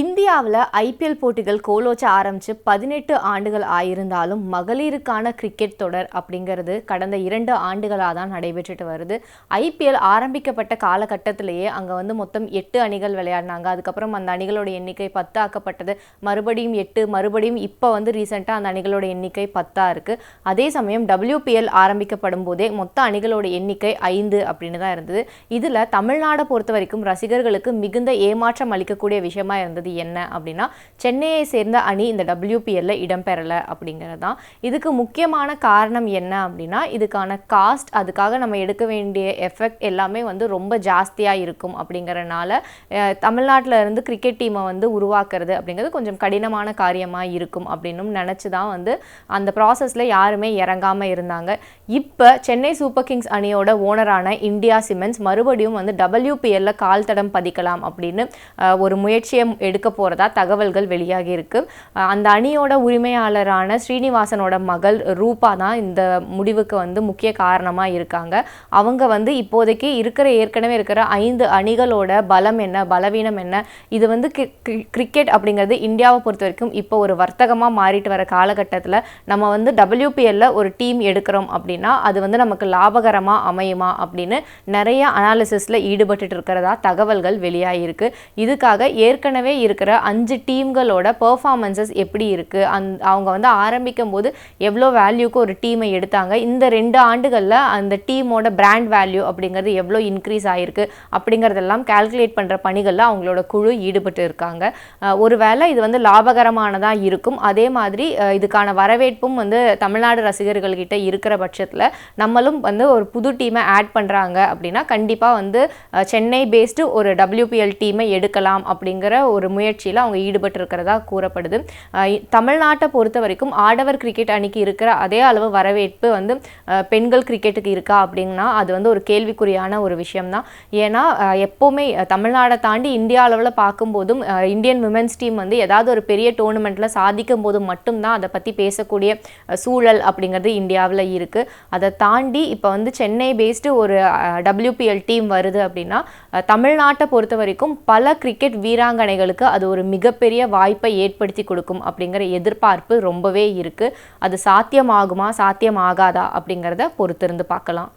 இந்தியாவில் ஐபிஎல் போட்டிகள் கோலோச்ச ஆரம்பித்து பதினெட்டு ஆண்டுகள் ஆயிருந்தாலும் மகளிருக்கான கிரிக்கெட் தொடர் அப்படிங்கிறது கடந்த இரண்டு ஆண்டுகளாக தான் நடைபெற்றுட்டு வருது. ஐபிஎல் ஆரம்பிக்கப்பட்ட காலகட்டத்திலேயே அங்கே வந்து மொத்தம் எட்டு அணிகள் விளையாடினாங்க. அதுக்கப்புறம் அந்த அணிகளோட எண்ணிக்கை பத்து ஆக்கப்பட்டது மறுபடியும் எட்டு மறுபடியும் இப்போ வந்து ரீசெண்டாக அந்த அணிகளோட எண்ணிக்கை பத்தாக இருக்குது அதே சமயம் டபிள்யூபிஎல் ஆரம்பிக்கப்படும் போதே மொத்த அணிகளோட எண்ணிக்கை ஐந்து அப்படின்னு தான் இருந்தது. இதில் தமிழ்நாடை பொறுத்த வரைக்கும் ரசிகர்களுக்கு மிகுந்த ஏமாற்றம் அளிக்கக்கூடிய விஷயமா இருந்தது. என்ன அப்படின்னா சென்னையை சேர்ந்த அணி இந்த டபிள்யூபிஎல்ல இடம்பெறலை அப்படிங்கிறது தான் இதுக்கு முக்கியமான காரணம் என்ன அப்படின்னா இதுக்கான காஸ்ட் அதுக்காக நம்ம எடுக்க வேண்டிய எஃபெக்ட் எல்லாமே வந்து ரொம்ப ஜாஸ்தியாக இருக்கும் அப்படிங்கிறனால தமிழ்நாட்டில் இருந்து கிரிக்கெட் டீமை வந்து உருவாக்குறது அப்படிங்கிறது கொஞ்சம் கடினமான காரியமாக இருக்கும் அப்படின்னும் நினச்சி தான் வந்து அந்த ப்ராசஸில் யாருமே இறங்காமல் இருந்தாங்க. இப்போ சென்னை சூப்பர் கிங்ஸ் அணியோட ஓனரான இந்தியா சிமெண்ட்ஸ் மறுபடியும் வந்து டபிள்யூபிஎல்ல கால் தடம் பதிக்கலாம் அப்படின்னு ஒரு முயற்சியை எடுக்க போகிறதா தகவல்கள் வெளியாகி இருக்கு. அந்த அணியோட உரிமையாளரான ஸ்ரீனிவாசனோட மகள் ரூபா தான் இந்த முடிவுக்கு வந்து முக்கிய காரணமாக இருக்காங்க. அவங்க வந்து இப்போதைக்கு இருக்கிற ஏற்கனவே இருக்கிற ஐந்து அணிகளோட பலம் என்ன பலவீனம் என்ன இது வந்து கி- கிரிக்கெட் அப்படிங்கிறது இந்தியாவை பொறுத்த வரைக்கும் இப்போ ஒரு வர்த்தகமாக மாறிட்டு வர காலகட்டத்தில் நம்ம வந்து டபிள்யூபிஎல்ல ஒரு டீம் எடுக்கிறோம் அப்படின்னா அது வந்து நமக்கு லாபகரமாக அமையுமா அப்படின்னு நிறைய அனாலிசிஸில் ஈடுபட்டு இருக்கிறதா தகவல்கள் வெளியாகிருக்கு இதுக்காக ஏற்கனவே இருக்கிற அஞ்சு டீம்களோட பர்ஃபார்மன்சஸ் எப்படி இருக்குது அந் அவங்க வந்து ஆரம்பிக்கும் போது எவ்வளோ வேல்யூக்கு ஒரு டீமை எடுத்தாங்க? இந்த ரெண்டு ஆண்டுகளில் அந்த டீமோட பிராண்ட் வேல்யூ அப்படிங்கிறது எவ்வளோ இன்க்ரீஸ் ஆகிருக்கு அப்படிங்கிறதெல்லாம் கால்குலேட் பண்ணுற பணிகளில் அவங்களோட குழு ஈடுபட்டு இருக்காங்க. ஒருவேளை இது வந்து லாபகரமானதாக இருக்கும். அதே மாதிரி இதுக்கான வரவேற்பும் வந்து தமிழ்நாடு ரசிகர்கள்கிட்ட இருக்கிற பட்சத்தில் நம்மளும் வந்து ஒரு புது டீமை ஆட் பண்ணுறாங்க அப்படின்னா கண்டிப்பாக வந்து சென்னை பேஸ்டு ஒரு டபிள்யூபிஎல் டீமை எடுக்கலாம் அப்படிங்கிற ஒரு முயற்சியில் அவங்க ஈடுபட்டிருக்கிறதா கூறப்படுது. தமிழ்நாட்டை பொறுத்த வரைக்கும் ஆடவர் கிரிக்கெட் அணிக்கு இருக்கிற அதே அளவு வரவேற்பு வந்து பெண்கள் கிரிக்கெட்டுக்கு இருக்கா அப்படின்னா அது வந்து ஒரு கேள்விக்குறியான ஒரு விஷயம்தான். ஏன்னா எப்போவுமே தமிழ்நாடை தாண்டி இந்தியா அளவில் பார்க்கும்போதும் இந்தியன் விமென்ஸ் டீம் வந்து ஏதாவது ஒரு பெரிய டோர்னமெண்ட்டில் சாதிக்கும் போது மட்டும்தான் அதை பற்றி பேசக்கூடிய சூழல் அப்படிங்கிறது இந்தியாவில் இருக்குது அதை தாண்டி இப்போ வந்து சென்னை பேஸ்டு ஒரு டபிள்யூபிஎல் டீம் வருது அப்படின்னா தமிழ்நாட்டை பொறுத்த வரைக்கும் பல கிரிக்கெட் வீராங்கனைகளுக்கு அது ஒரு மிகப்பெரிய வாய்ப்பை ஏற்படுத்தி கொடுக்கும் அப்படிங்கிற எதிர்பார்ப்பு ரொம்பவே இருக்குது அது சாத்தியமாகுமா சாத்தியமாகாதா அப்படிங்கிறத பொறுத்திருந்து பார்க்கலாம்.